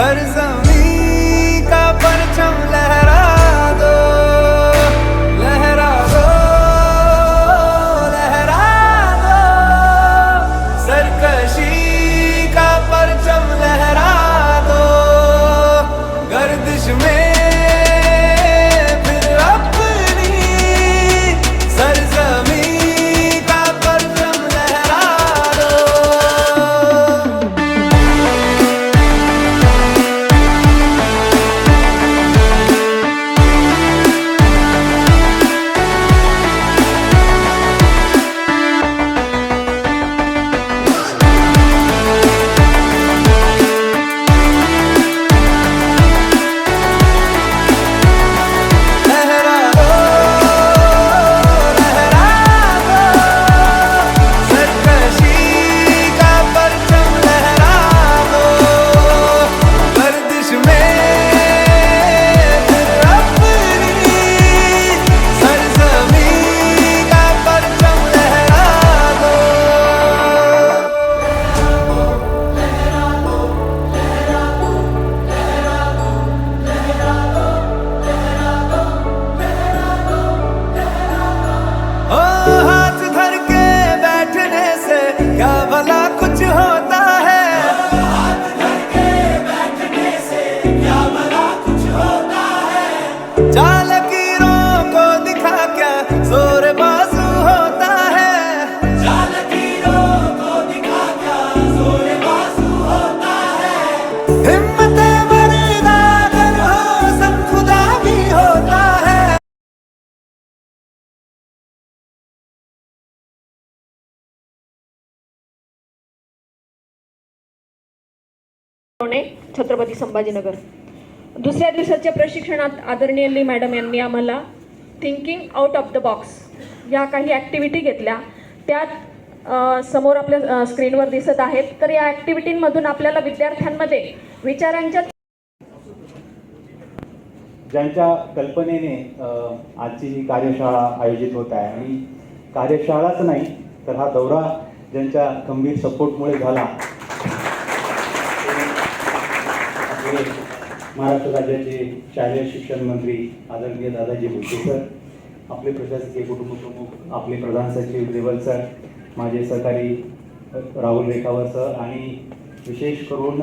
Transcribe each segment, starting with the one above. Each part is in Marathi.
Her zaman. छत्रपती संभाजीनगर. दुसऱ्या दिवसाच्या प्रशिक्षणात आदरणीय मॅडम यांनी आम्हाला thinking out of the box या काही ॲक्टिव्हिटी घेतल्या. त्यात समोर आपल्या स्क्रीनवर दिसत आहेत. तर या ॲक्टिव्हिटींमधून आपल्याला विद्यार्थ्यांमध्ये विचारांच्या ज्यांच्या कल्पनेने आजची ही कार्यशाळा आयोजित होत आहे. आणि कार्यशाळाच नाही तर हा दौरा ज्यांच्या गंभीर सपोर्टमुळे झाला आपले महाराष्ट्र राज्याचे शालेय शिक्षण मंत्री आदरणीय दादाजी भुसे सर आपले प्रशासकीय कुटुंब प्रमुख आपले प्रधान सचिव देवल सर माझे सहकारी राहुल रेखावर सर आणि विशेष करून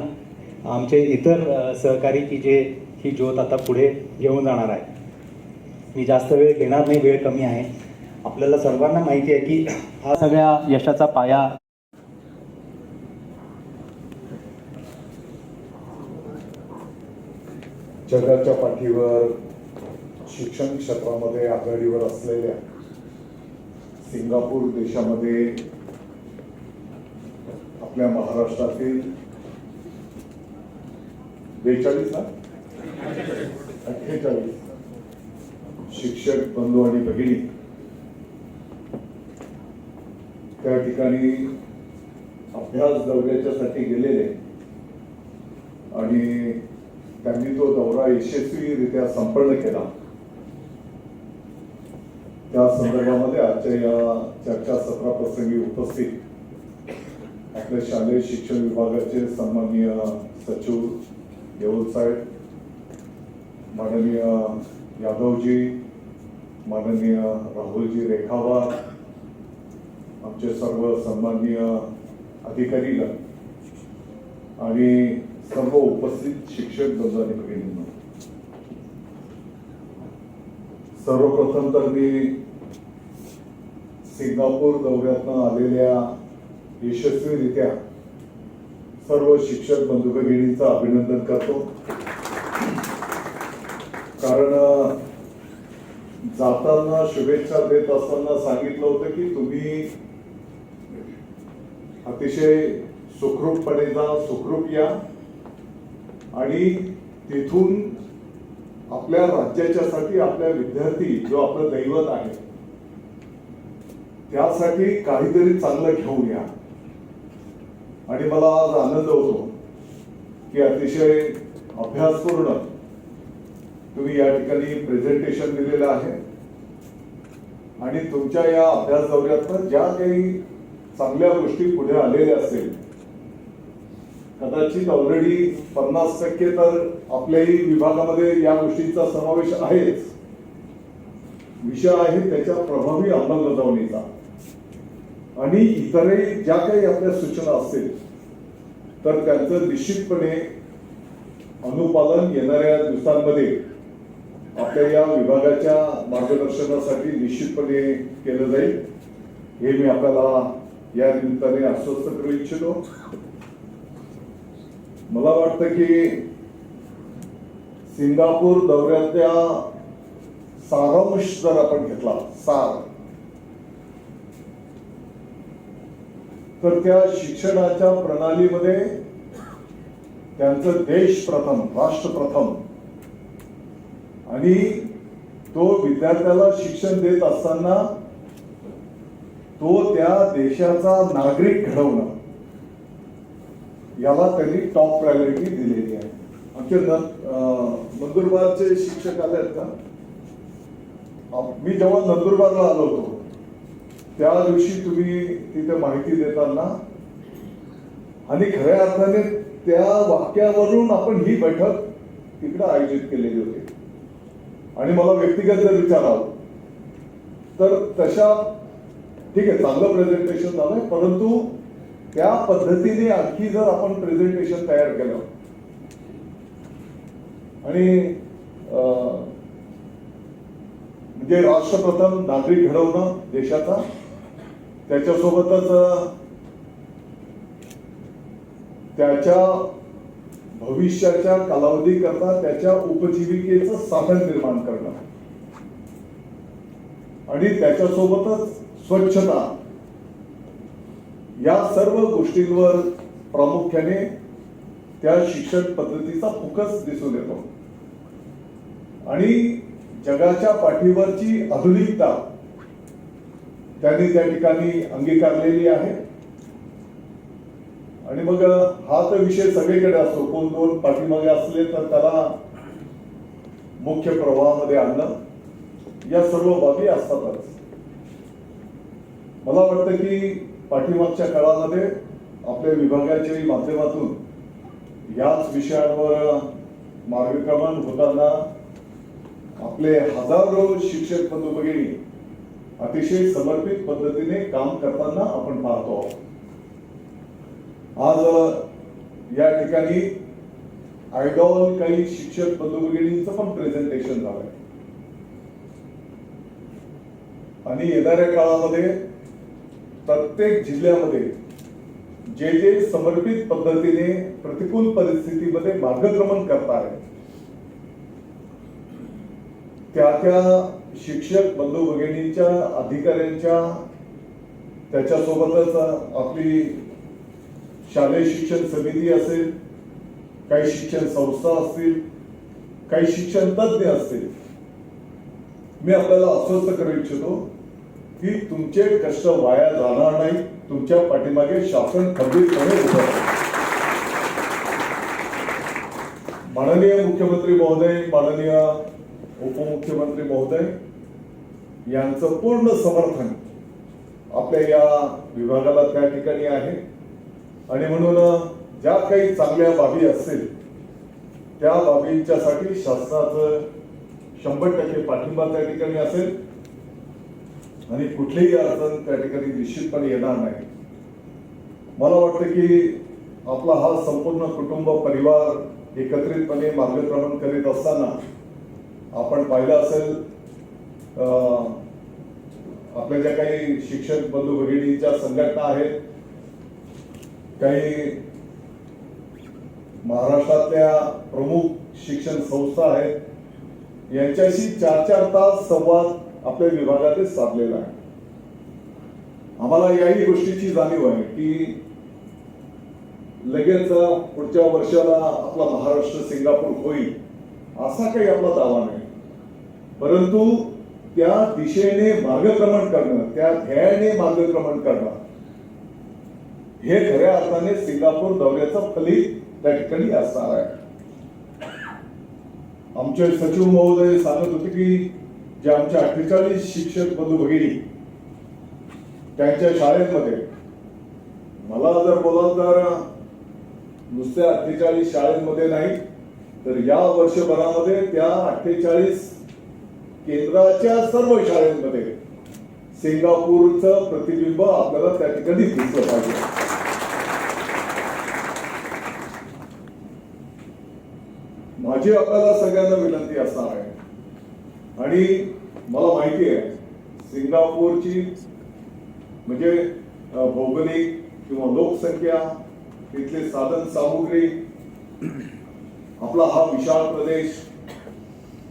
आमचे इतर सहकारी की जे ही ज्योत आता पुढे घेऊन जाणार आहे. मी जास्त वेळ घेणार नाही वेळ कमी आहे. आपल्याला सर्वांना माहिती आहे की हा सगळ्या यशाचा पाया जगाच्या पाठीवर शिक्षण क्षेत्रामध्ये आघाडीवर असलेल्या सिंगापूर देशामध्ये आपल्या महाराष्ट्रातील बेचाळीस ना अठ्ठेचाळीस. शिक्षक बंधू आणि भगिनी. त्या ठिकाणी अभ्यास दौऱ्याच्यासाठी गेलेले आणि त्यांनी तो दौरा यशस्वीरित्या संपन्न केला. त्या संदर्भामध्ये आजच्या या चर्चासत्रा प्रसंगी उपस्थित आपल्या शालेय शिक्षण विभागाचे सन्माननीय सचिव देऊल साहेब माननीय यादवजी माननीय राहुलजी रेखावा आमचे सर्व सन्माननीय अधिकारी आणि सर्व उपस्थित शिक्षक बंधू सर्वप्रथम तर मी सिंगापूर दौऱ्यातनं आलेल्या यशस्वीरित्या सर्व शिक्षक बंधू भगिनींचं अभिनंदन करतो. कारण जाताना शुभेच्छा देत असताना सांगितलं होतं की तुम्ही अतिशय सुखरूपपणे जा सुखरूप या. आणि तिथून आपल्या राज्याच्यासाठी आपल्या विद्यार्थी जो आपलं दैवत आहे त्यासाठी काहीतरी चांगलं घेऊन या. आणि मला आज आनंद होतो की अतिशय अभ्यासपूर्ण तुम्ही या ठिकाणी प्रेझेंटेशन दिलेलं आहे. आणि तुमच्या या अभ्यास दौऱ्यातनं ज्या काही चांगल्या गोष्टी पुढे आलेल्या असेल कदाचित ऑलरेडी पन्नास टक्के तर आपल्याही विभागामध्ये या गोष्टींचा समावेश आहेच. विषय आहे त्याच्या प्रभावी अंमलबजावणीचा. आणि इतरही ज्या काही आपल्या सूचना असतील तर त्यांचं निश्चितपणे अनुपालन येणाऱ्या दिवसांमध्ये आपल्या या विभागाच्या मार्गदर्शनासाठी निश्चितपणे केलं जाईल. हे मी आपल्याला या निमित्ताने आश्वस्त करू इच्छितो. मला वाटतं की सिंगापूर दौऱ्यातल्या सारांश जर आपण घेतला सार तर त्या शिक्षणाच्या प्रणालीमध्ये त्यांचं देश प्रथम राष्ट्र प्रथम आणि तो विद्यार्थ्याला शिक्षण देत असताना तो त्या देशाचा नागरिक घडवणं. याला त्यांनी टॉप प्रायोरिटी दिलेली आहे. आमचे न- नंदुरबारचे शिक्षक आले आहेत का मी जेव्हा नंदुरबारला आलो होतो त्या दिवशी तुम्ही तिथे माहिती देताना आणि खऱ्या अर्थाने त्या वाक्यावरून आपण ही बैठक तिकडे आयोजित केलेली होती. आणि मला व्यक्तिगत जर विचारावं तर तशा ठीक आहे चांगलं प्रेझेंटेशन झालंय परंतु त्या पद्धतीने आणखी जर आपण प्रेझेंटेशन तयार केलं. आणि अं, म्हणजे राष्ट्रप्रथम नागरिक घडवणं देशाचा. त्याच्यासोबतच त्याच्या भविष्याच्या कालावधी करता त्याच्या उपजीविकेचं साधन निर्माण करणं. आणि त्याच्यासोबतच स्वच्छता. या सर्व गोष्टींवर प्रामुख्याने त्या शिक्षण पद्धतीचा फोकस दिसून येतो. आणि जगाच्या पाठीवरची आधुनिकता त्यांनी त्या ठिकाणी अंगीकारलेली आहे. आणि मग हा तर विषय सगळीकडे असतो. कोण दोन पाठीमागे असले तर त्याला मुख्य प्रवाहामध्ये आणणं या सर्व बाबी असतातच. मला वाटतं की पाठीमागच्या काळामध्ये आपल्या विभागाच्या माध्यमातून याच विषयांवर मार्गक्रमण होताना आपले हजारो शिक्षक बंधू भगिनी अतिशय समर्पित पद्धतीने काम करताना आपण पाहतो आज या ठिकाणी आयडॉल काही शिक्षक बंधू भगिनींचं पण प्रेझेंटेशन झालंय. आणि येणाऱ्या काळामध्ये प्रत्येक जिल्ह्यामध्ये जे जे समर्पित पद्धतीने प्रतिकूल परिस्थितीमध्ये मार्गक्रमण करतात त्या त्या शिक्षक बंधू भगिनींच्या अधिकाऱ्यांच्या त्याच्यासोबतच आपली शालेय शिक्षण समिती असेल काही शिक्षण संस्था असतील काही शिक्षण तज्ज्ञ असतील मी आपल्याला अस्वस्थ करू इच्छितो की तुमचे कष्ट वाया जाणार नाही. तुमच्या पाठीमागे शासन खंबीरपणे उभं माननीय मुख्यमंत्री महोदय माननीय उपमुख्यमंत्री महोदय यांचं पूर्ण समर्थन आपल्या या विभागाला त्या ठिकाणी आहे. आणि म्हणून ज्या काही चांगल्या बाबी असतील त्या बाबींच्यासाठी शासनाचं शंभर टक्के पाठिंबा त्या ठिकाणी असेल. आणि कुठलीही अडचण त्या ठिकाणी निश्चितपणे येणार नाही. मला वाटतं की आपला हा संपूर्ण कुटुंब परिवार एकत्रितपणे मार्गक्रमण करीत असताना आपण पाहिलं असेल अं, आपल्या ज्या काही शिक्षक बंधू भगिनीच्या संघटना आहेत काही महाराष्ट्रातल्या प्रमुख शिक्षण संस्था आहेत यांच्याशी चार चार तास संवाद आपल्या विभागातच साधलेला आहे. आम्हाला याही गोष्टीची जाणीव आहे की लगेच पुढच्या वर्षाला आपला महाराष्ट्र सिंगापूर होईल असा काही आपला दावा नाही. परंतु त्या दिशेने मार्गक्रमण करणं त्या ध्येयाने मार्गक्रमण करणं हे खऱ्या अर्थाने सिंगापूर दौऱ्याचं फलित त्या ठिकाणी असणार आहे. आमचे सचिव महोदय सांगत होते की जे आमच्या अठ्ठेचाळीस शिक्षक बंधू भगिनी त्यांच्या शाळेमध्ये मला जर बोलाल तर नुसत्या अठ्ठेचाळीस शाळेमध्ये नाही तर या वर्षभरामध्ये त्या अठ्ठेचाळीस केंद्राच्या सर्व शाळेमध्ये सिंगापूरचं प्रतिबिंब आपल्याला त्या ठिकाणी दिसलं पाहिजे. माझी आपल्याला सगळ्यांना विनंती असणार आहे. आणि मला माहिती आहे सिंगापूरची म्हणजे भौगोलिक किंवा लोकसंख्या तिथले साधन सामुग्री आपला हा विशाल प्रदेश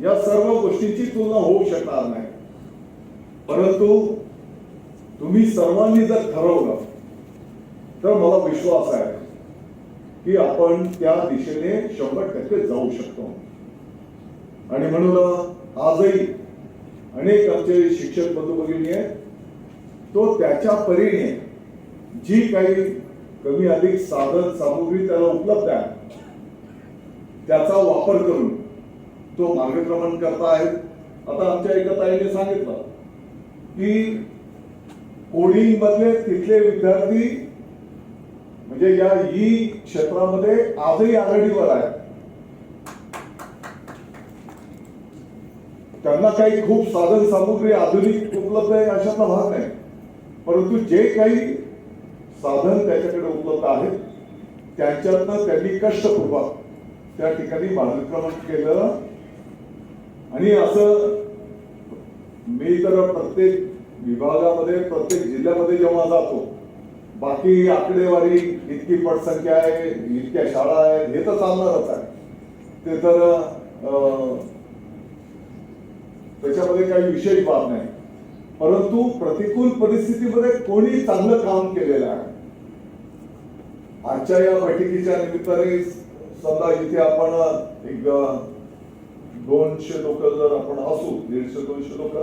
या सर्व गोष्टींची तुलना होऊ शकणार नाही. परंतु तुम्ही सर्वांनी जर ठरवलं तर मला विश्वास आहे की आपण त्या दिशेने शंभर टक्के जाऊ शकतो. आणि म्हणून आजही अनेक आमचे शिक्षक बंधू भगिनी आहेत. तो त्याच्या परीने जी काही कमी अधिक साधन सामुग्री त्याला उपलब्ध आहे त्याचा वापर करून तो मार्गक्रमण करता आहेत. आता आमच्या एका ताईने सांगितलं की कोडिंग मधले तिथले विद्यार्थी म्हणजे या ई क्षेत्रामध्ये आजही आघाडीवर आहे त्यांना काही खूप साधन सामुग्री आधुनिक उपलब्ध आहे अशातला भाग नाही. परंतु जे काही साधन त्याच्याकडे उपलब्ध आहेत त्यांच्यातनं त्यांनी कष्टपूर्वक त्या ठिकाणी मार्गक्रमण केलं. आणि असं मी तर प्रत्येक विभागामध्ये प्रत्येक जिल्ह्यामध्ये जेव्हा जातो बाकी आकडेवारी इतकी पटसंख्या आहे इतक्या शाळा आहेत हे तर चालणारच आहे. ते तर त्याच्यामध्ये काही विशेष बाब नाही. परंतु प्रतिकूल परिस्थितीमध्ये कोणी चांगलं काम केलेलं आहे? आजच्या या बैठकीच्या निमित्ताने समजा इथे आपण एक दोनशे लोक जर आपण असू दीडशे दोनशे लोक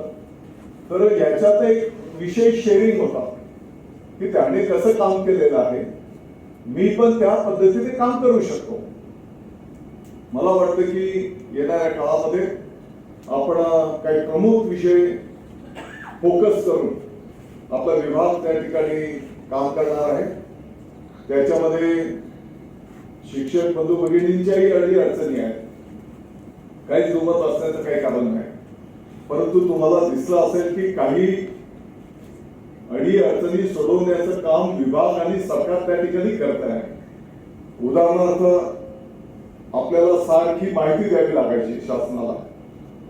तर याच्यात एक विशेष शेअरिंग होता की त्याने कसं काम केलेलं आहे? मी पण त्या पद्धतीने काम करू शकतो. मला वाटतं की येणाऱ्या काळामध्ये आपण काही प्रमुख विषय फोकस करून आपला विभाग त्या ठिकाणी काम करणार आहे. त्याच्यामध्ये शिक्षक बंधू भगिनींच्याही अडी अडचणी आहेत. काही दुमत असण्याचं काही कारण नाही. परंतु तुम्हाला दिसलं असेल की काही अडी अडचणी सोडवण्याचं काम विभाग आणि सरकार त्या ठिकाणी करत आहे. उदाहरणार्थ आपल्याला सारखी माहिती द्यावी लागायची शासनाला.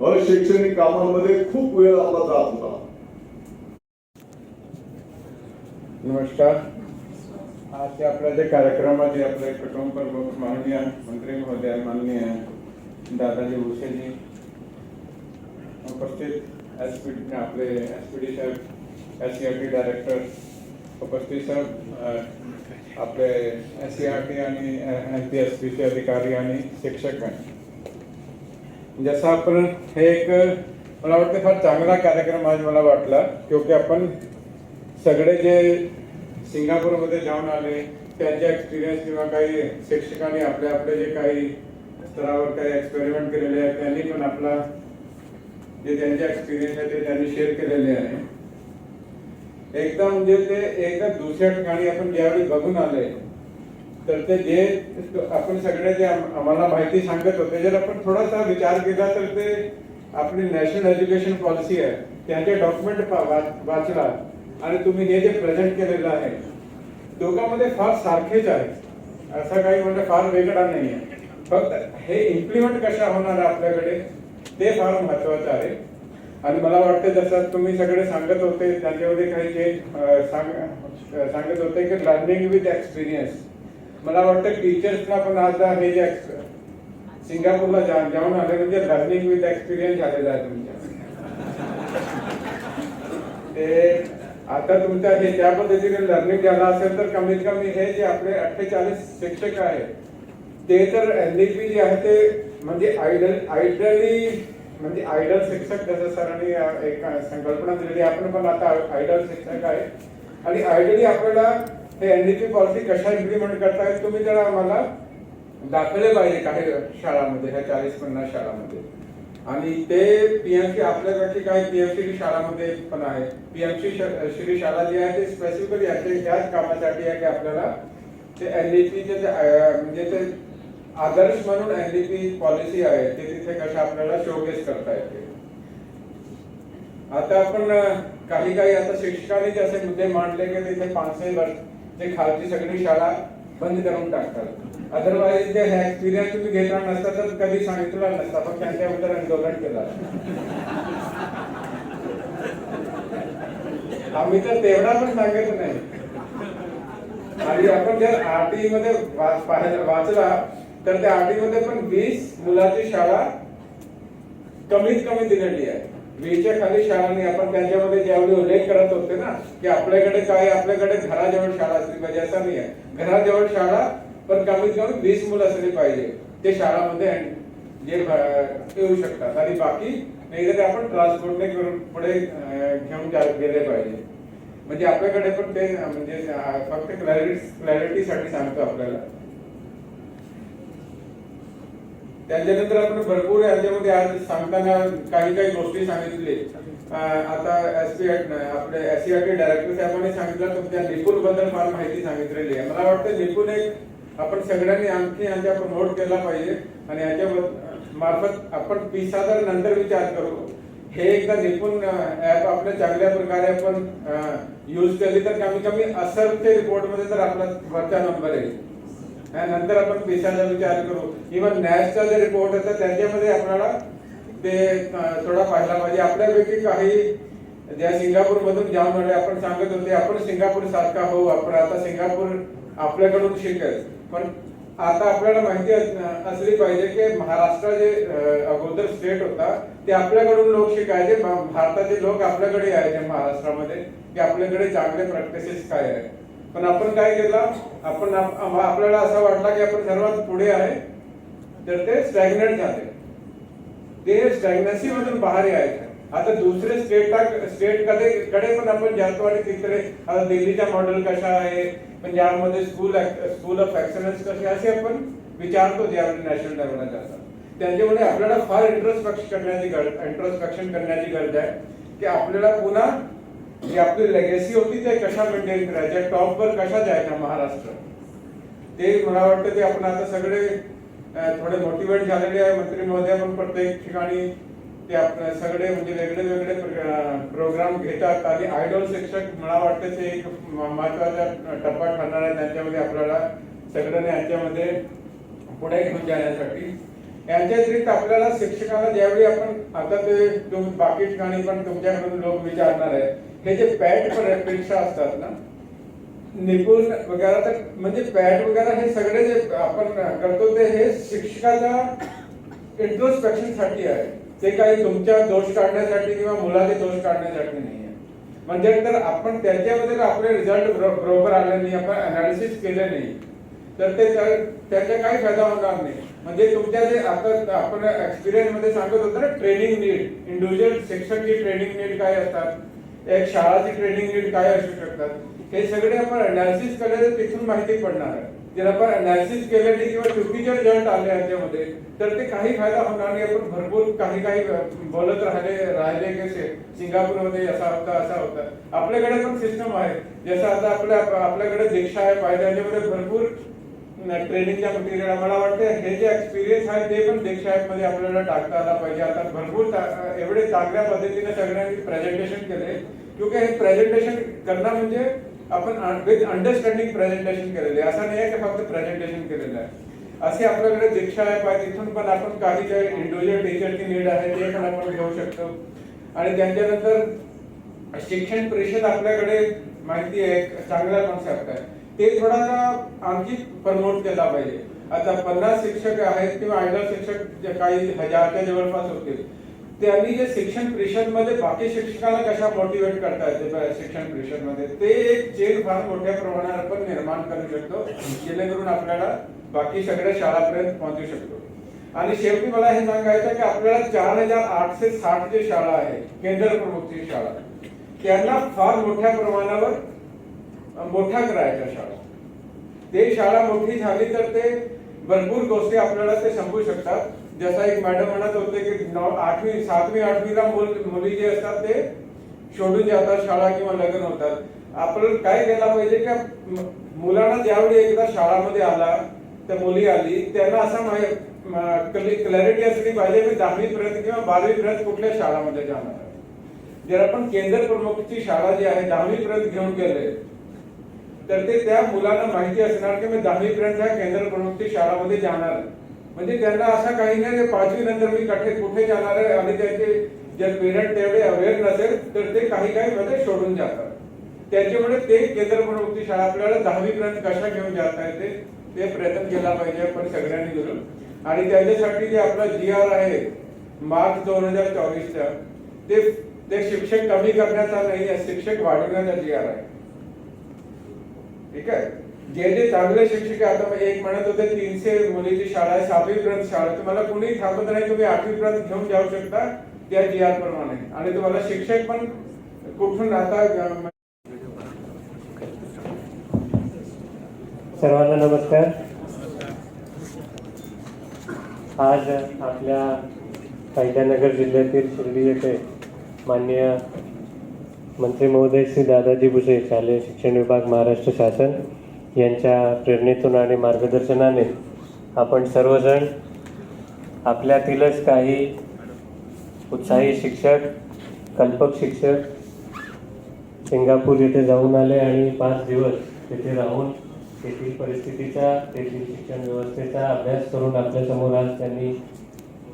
अशैक्षणिक कामांमध्ये खूप वेळ आपला जात होता. नमस्कार. आज आपल्या जे कार्यक्रमाचे आपले कुटुंब प्रमुख माननीय मंत्री महोदय माननीय दादाजी भुसेजी उपस्थित. एस पी आपले एस पी डी साहेब S C R T director उपस्थित साहेब आपले एस सी आर टी आणि एन पी एस पीचे अधिकारी आणि शिक्षक जसं आपण हे एक मला वाटतं फार चांगला कार्यक्रम आज मला वाटला क्योंकि आपण सगळे जे सिंगापूरमध्ये जाऊन आले त्यांचे एक्सपिरियन्स किंवा काही शिक्षकांनी आपले आपले जे काही स्तरावर काही एक्सपेरिमेंट केलेले आहेत त्यांनी पण आपला जे त्यांचे एक्सपिरियन्स आहे ते त्यांनी शेअर केलेले आहे. एकदा म्हणजे ते एकदा दुसऱ्या ठिकाणी आपण ज्यावेळी बघून आले तर ते जे आपण सगळे जे आम्हाला माहिती सांगत होते जर आपण थोडासा विचार केला तर ते आपली नॅशनल एज्युकेशन पॉलिसी आहे त्याचे डॉक्युमेंट वाचला आणि तुम्ही हे जे प्रेझेंट केलेलं आहे दोघांमध्ये फार सारखेच आहे. असं काही म्हणजे फार वेगळा नाही आहे. फक्त हे इम्प्लिमेंट कशा होणार आहे आपल्याकडे ते फार महत्वाचं आहे. आणि मला वाटतं जसं तुम्ही सगळे सांगत होते त्याच्यामध्ये काही जे सांग- सांगत होते की लर्निंग विथ एक्सपिरियन्स मला वाटतं टीचर्सला पण आज हे जे सिंगापूरला जाऊन जाऊन आले म्हणजे लर्निंग विथ एक्सपिरियन्स झालेला आहे तुमच्या. ते आता तुमच्या हे त्या पद्धतीने लर्निंग झालं असेल तर कमीत कमी हे जे आपले अठ्ठेचाळीस शिक्षक आहेत ते तर एनडीपी जे आहे ते म्हणजे आयडल आयडली म्हणजे आयडल शिक्षक जसं सरांनी एक संकल्पना दिलेली आपण पण आता आयडल शिक्षक आहे. आणि आयडली आपल्याला हे एनडीपी पॉलिसी कशा इम्प्लिमेंट करतायत तुम्ही जरा आम्हाला दाखवले पाहिजे काही शाळांमध्ये ह्या चाळीस पन्नास शाळांमध्ये. आणि ते पीएमसी आपल्याकडची काही पीएमसी शाळामध्ये पण आहे पीएमसी श्री शाळा जी आहे ते स्पेसिफिकली याच कामासाठी आहे की आपल्याला ते एनडीपीचे जे म्हणजे ते आदर्श म्हणून एनडीपी पॉलिसी आहे ते तिथे कशा आपल्याला शोकेस करता येते आता आपण काही काही आता शिक्षकांनी जे असे मुद्दे मांडले की तिथे पाचशे वर्ष ते खालची सगळी शाळा बंद करून टाकतात. अदरवाईज जे एक्सपिरियन्स तुम्ही घेतला नसता तर कधी सांगितलं नसता पण त्यांच्याबद्दल आंदोलन केलं. आम्ही तर तेवढा पण सांगत नाही. आणि आपण जर आरटी मध्ये वाचला तर त्या आरटी मध्ये पण वीस मुलाची शाळा कमीत कमी दिलेली आहे. वीसच्या खाली शाळांनी आपण त्यांच्यामध्ये ज्यावेळी उल्लेख करत होते ना की आपल्याकडे काय आपल्याकडे घराजवळ शाळा असली पाहिजे असं नाही आहे. घराजवळ शाळा पण कमीत कमी वीस मुलं असली पाहिजे. ते शाळामध्ये जे येऊ शकतात. आणि बाकी नाही तर आपण ट्रान्सपोर्टने करून पुढे घेऊन गेले पाहिजे. म्हणजे आपल्याकडे पण ते म्हणजे फक्त क्लॅरिटी क्लॅरिटीसाठी सांगतो आपल्याला. त्याच्यानंतर आपण भरपूर याच्यामध्ये आज सांगताना काही काही गोष्टी सांगितले. आता एस आपले एस टी डायरेक्टर साहेबांनी सांगितलं तुमच्या निपुणबद्दल फार माहिती सांगितलेली आहे. मला वाटतं निपुण एक आपण सगळ्यांनी आणखी यांच्या प्रमोट केला पाहिजे आणि याच्या मार्फत आपण पिसादर नंतर विचार करू. हे एकदा निपुण ऍप आपल्या चांगल्या प्रकारे आपण युज केली तर कमी कमी असरचे रिपोर्टमध्ये तर आपला वरचा नंबर येईल नंतर आपण पेशाचा विचार करू. इव्हन नॅशचा जे रिपोर्ट होता त्याच्यामध्ये आपल्याला ते थोडा पाहायला पाहिजे. आपल्यापैकी काही ज्या सिंगापूर मधून जाऊन आले आपण सांगत होते आपण सिंगापूर सारखा होऊ आपण आता सिंगापूर आपल्याकडून शिकेल. पण आता आपल्याला माहिती असली पाहिजे की महाराष्ट्र जे अगोदर स्टेट होता ते आपल्याकडून लोक शिकायचे. भारताचे लोक आपल्याकडे यायचे महाराष्ट्रामध्ये की आपल्याकडे चांगले प्रॅक्टिसेस काय आहे पण आपण काय केलं? आपण आपल्याला असं वाटलं की आपण सर्वात पुढे आहे. तर ते स्टॅग्नेट झाले. ते स्टॅग्नसी मधून बाहेर यायचं. आता दुसरे स्टेट स्टेटकडे कडे पण आपण जातो आणि तिकडे आता दिल्लीचा मॉडेल कसा आहे? पंजाबमध्ये स्कूल स्कूल ऑफ एक्सलन्स कसे असे आपण विचारतो ज्यावेळी नॅशनल लेवलला जातात त्यांच्यामुळे आपल्याला फार इंट्रोस्पेक्शन करण्याची गरज इंट्रोस्पेक्शन करण्याची गरज आहे. की आपल्याला पुन्हा जी आपली लेगेसी होती ते कशा मेंटेन करायच्या टॉपवर कशा जायच्या महाराष्ट्र? ते मला वाटतं ते आपण आता सगळे थोडे मोटिवेट झालेले आहे. मंत्री महोदय पण प्रत्येक ठिकाणी ते आपलं सगळे म्हणजे वेगळे वेगळे प्रोग्राम घेतात. आणि आयडॉल शिक्षक मला वाटतं ते एक महत्त्वाचा टप्पा ठरणार आहे. त्यांच्यामध्ये आपल्याला सगळ्यांनी यांच्यामध्ये पुढे घेऊन जाण्यासाठी. यांच्या व्यतिरिक्त आपल्याला शिक्षकाला ज्यावेळी आपण आता ते तुम्ही बाकी ठिकाणी पण तुमच्याकडून लोक विचारणार आहे म्हणजे हे जे पॅट परीक्षा असतात ना? निपुण वगैरे तर म्हणजे पॅट वगैरे हे सगळे जे आपण करतो ते हे शिक्षकाच्या इंट्रोस्पेक्शनसाठी आहे. ते काही तुमच्या दोष काढण्यासाठी किंवा मुलाचे दोष काढण्यासाठी नाही आहे. म्हणजे तर आपण त्याच्यामध्ये आपले रिझल्ट बरोबर आले नाही आपण अनालिसिस केले नाही तर ते त्या- त्याचा काही फायदा होणार नाही. म्हणजे तुमच्या जे आता आपण एक्सपिरियन्समध्ये सांगत होतो ना ट्रेनिंग नीड इंडिव्हिज्युअल शिक्षकची ट्रेनिंग नीड काय असतात? एक शाळाची ट्रेनिंग नीड काय असू शकतात? हे सगळे आपण अनालिसिस केले तिथून माहिती पडणार आहे. जर आपण अनालिसिस केले किंवा चुकीचे रिझल्ट आले याच्यामध्ये तर ते काही फायदा होणार नाही. आपण भरपूर काही काही बोलत राहिले राहिले कसे सिंगापूरमध्ये असा होता असा होता. आपल्याकडे पण सिस्टम आहे. जसं आता आपल्या आपल्याकडे दीक्षा आहे फायदा याच्यामध्ये भरपूर ट्रेनिंगच्या मटेरियल मला वाटतं. हे जे एक्सपिरियन्स आहे ते पण दीक्षा मध्ये आपल्याला टाकता आला पाहिजे. आता भरपूर एवढे चांगल्या पद्धतीने सगळ्यांनी प्रेझेंटेशन केले. क्योंकि हे प्रेझेंटेशन करणं म्हणजे आपण विथ अंडरस्टँडिंग प्रेझेंटेशन केलेले आहे. असं नाही आहे की फक्त प्रेझेंटेशन केलेलं आहे. असे आपल्याकडे दीक्षा ऍप आहे तिथून पण आपण काही जे इंडिव्हिज्युअल टीचरची नीड आहे ते पण आपण घेऊ शकतो. आणि त्यांच्यानंतर शिक्षण परिषद आपल्याकडे माहिती आहे. चांगला कॉन्सेप्ट आहे. ते थोडासा आणखी प्रमोट केला पाहिजे. आता पन्नास शिक्षक आहेत किंवा आयडल शिक्षक जे काही हजारच्या जवळपास होतील त्यांनी जे शिक्षण परिषदमध्ये बाकी शिक्षकाला कशा मोटिवेट करता येते शिक्षण परिषदमध्ये ते एक चेन फार मोठ्या प्रमाणावर आपण निर्माण करू शकतो जेणेकरून आपल्याला बाकी सगळ्या शाळापर्यंत पोहोचू शकतो. आणि शेवटी मला हे सांगायचं आहे की आपल्याला चार हजार आठशे साठ जे शाळा आहे केंद्र प्रमुखची शाळा त्यांना फार मोठ्या प्रमाणावर मोठा करायच्या शाळा. ते शाळा मोठी झाली तर ते भरपूर गोष्टी आपल्याला ते समजू शकतात. जसा एक मॅडम म्हणत होते की आठवी सातवी आठवीला मुल मुली जे असतात ते सोडून जातात शाळा किंवा लग्न होतात. आपण काय केला पाहिजे का मुलांना ज्यावेळी एकदा शाळामध्ये आला त्या मुली आली त्यांना असा क्लॅरिटी असली पाहिजे मी दहावी पर्यंत किंवा बारावी पर्यंत कुठल्या शाळामध्ये जाणार. जर आपण केंद्र प्रमुखची शाळा जी आहे दहावी पर्यंत घेऊन गेले तर ते त्या मुलांना माहिती असणार की मी दहावी पर्यंत ह्या केंद्र प्रमुखची शाळामध्ये जाणार आहे. म्हणजे त्यांना असं काही नाही की पाचवी नंतर मी कठे कुठे जाणार आहे आणि त्यांचे जर पेरेंट तेवढे अवेअर नसेल तर ते काही काही मध्ये सोडून जातात. त्याच्यामुळे ते केंद्र प्रवृत्ती शाळा आपल्याला दहावी पर्यंत कशा घेऊन जाता येते ते प्रयत्न केला पाहिजे आपण सगळ्यांनी करून आणि त्याच्यासाठी जे आपला जी आर आहे मार्च दोन हजार चोवीसचा ते ते शिक्षक कमी करण्याचा नाही आहे शिक्षक वाढवण्याचा जी आर आहे. ठीक आहे. जे जे चांगले शिक्षक आहे आता एक म्हणत होते तीनशे मुलीची शाळा आहे सहावी पर्यंत शाळा तुम्हाला कुणी थांबत नाही तुम्ही आठवी पर्यंत घेऊन जाऊ शकता त्या जी आर प्रमाणे. आणि तुम्हाला शिक्षक पण कुठून राहता सर्वांना नमस्कार. आज आपल्या कैद्यानगर जिल्ह्यातील शिर्डी येथे माननीय मंत्री महोदय श्री दादाजी भुसे शालेय शिक्षण विभाग महाराष्ट्र शासन यांच्या प्रेरणेतून आणि मार्गदर्शनाने आपण सर्वजण आपल्यातीलच काही उत्साही शिक्षक कल्पक शिक्षक सिंगापूर येथे जाऊन आले आणि पाच दिवस तिथे राहून तेथील परिस्थितीचा तेथील शिक्षण व्यवस्थेचा अभ्यास करून आपल्यासमोर आज त्यांनी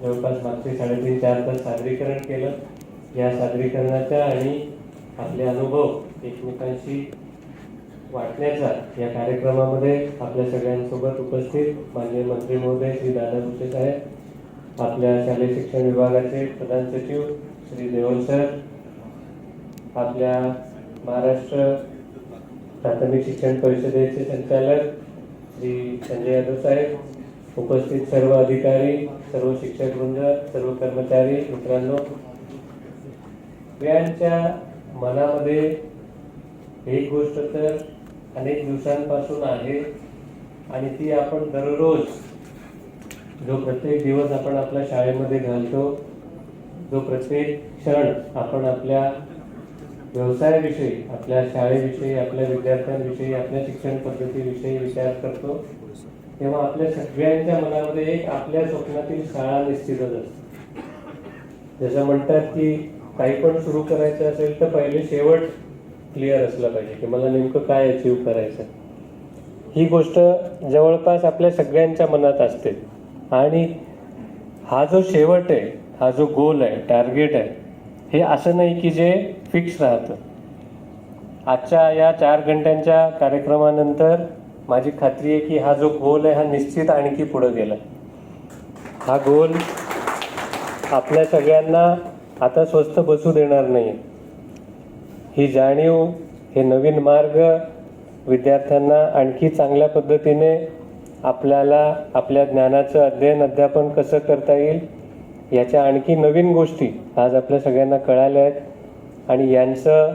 जवळपास मागचे साडेतीन चार तास सादरीकरण केलं. या सादरीकरणाच्या आणि आपले अनुभव एकमेकांशी वाटण्याचा या कार्यक्रमामध्ये आपल्या सगळ्यांसोबत उपस्थित माननीय मंत्री महोदय श्री दादा भुसे साहेब आपल्या शालेय शिक्षण विभागाचे प्रधान सचिव श्री देवल सर आपल्या महाराष्ट्र प्राथमिक शिक्षण परिषदेचे संचालक श्री संजय यादव साहेब उपस्थित सर्व अधिकारी सर्व शिक्षक वृंद सर्व कर्मचारी मित्रांनो सगळ्यांच्या मनामध्ये एक गोष्ट तर अनेक दिवसांपासून आहे आणि ती आपण दररोज जो प्रत्येक दिवस आपण आपल्या शाळेमध्ये घालतो जो प्रत्येक क्षण आपण आपल्या व्यवसायाविषयी आपल्या शाळेविषयी आपल्या विद्यार्थ्यांविषयी आपल्या शिक्षण पद्धतीविषयी विचार करतो तेव्हा आपल्या सगळ्यांच्या मनामध्ये एक आपल्या स्वप्नातील शाळा निश्चितच असते. जसं म्हणतात की काही पण सुरू करायचं असेल तर पहिले शेवट क्लिअर असला पाहिजे की मला नेमकं काय अचीव करायचं ही गोष्ट जवळपास आपल्या सगळ्यांच्या मनात असते. आणि हा जो शेवट आहे हा जो गोल आहे टार्गेट आहे हे असं नाही की जे फिक्स राहतं. आजच्या या चार घंट्यांच्या कार्यक्रमानंतर माझी खात्री आहे की हा जो गोल आहे हा निश्चित आणखी पुढं गेला. हा गोल आपल्या सगळ्यांना आता स्वस्त बसू देणार नाही. ही जाणीव हे नवीन मार्ग विद्यार्थ्यांना आणखी चांगल्या पद्धतीने आपल्याला आपल्या ज्ञानाचं अध्ययन अध्यापन कसं करता येईल याच्या आणखी नवीन गोष्टी आज आपल्या सगळ्यांना कळाल्या आहेत. आणि यांचं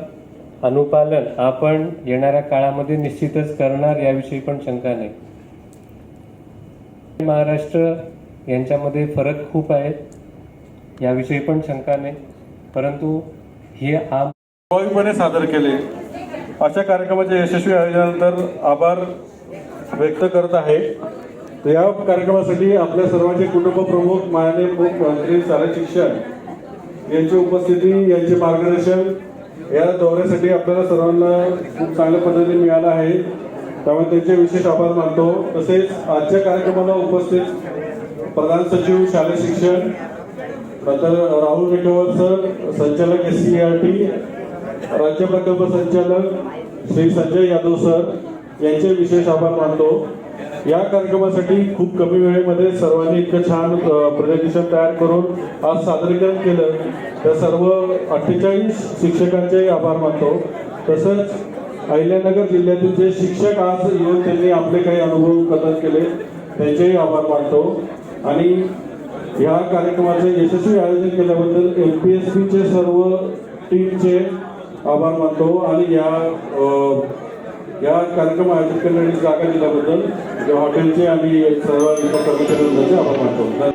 अनुपालन आपण येणाऱ्या काळामध्ये निश्चितच करणार याविषयी पण शंका नाही. महाराष्ट्र यांच्यामध्ये फरक खूप आहेत याविषयी पण शंका नाही. परंतु हे आम प्रभावीपणे सादर केले. अशा कार्यक्रमाच्या यशस्वी आयोजनानंतर आभार व्यक्त करत आहे. या कार्यक्रमासाठी आपल्या सर्वांचे कुटुंब प्रमुख माननीय मुख्यमंत्री शालेय शिक्षण यांची उपस्थिती यांचे मार्गदर्शन या दौऱ्यासाठी आपल्याला सर्वांना खूप चांगल्या पद्धतीने मिळालं आहे. त्यामुळे त्यांचे विशेष आभार मानतो. तसेच आजच्या कार्यक्रमाला उपस्थित प्रधान सचिव शालेय शिक्षण नंतर राहुल रेखेवर सर संचालक एस सी आर टी राज्य प्रकल्प संचालक श्री संजय यादव सर यांचे विशेष आभार मानतो. या कार्यक्रमासाठी खूप कमी वेळेमध्ये सर्वांनी इतकं छान प्रेझेंटेशन तयार करून आज सादरीकरण केलं. त्या सर्व अठ्ठेचाळीस शिक्षकांचे आभार मानतो. तसंच अहिल्यानगर जिल्ह्यातील जे शिक्षक आज येऊन त्यांनी आपले काही अनुभव कथन केले त्यांचेही आभार मानतो. आणि या कार्यक्रमाचे यशस्वी आयोजन केल्याबद्दल एम पी एस सीचे सर्व टीमचे आभार मानतो आणि या या कार्यक्रम आयोजित करण्याची जागा दिल्याबद्दल हॉटेलचे आणि सर्व कर्मचाऱ्यांचे आभार मानतो.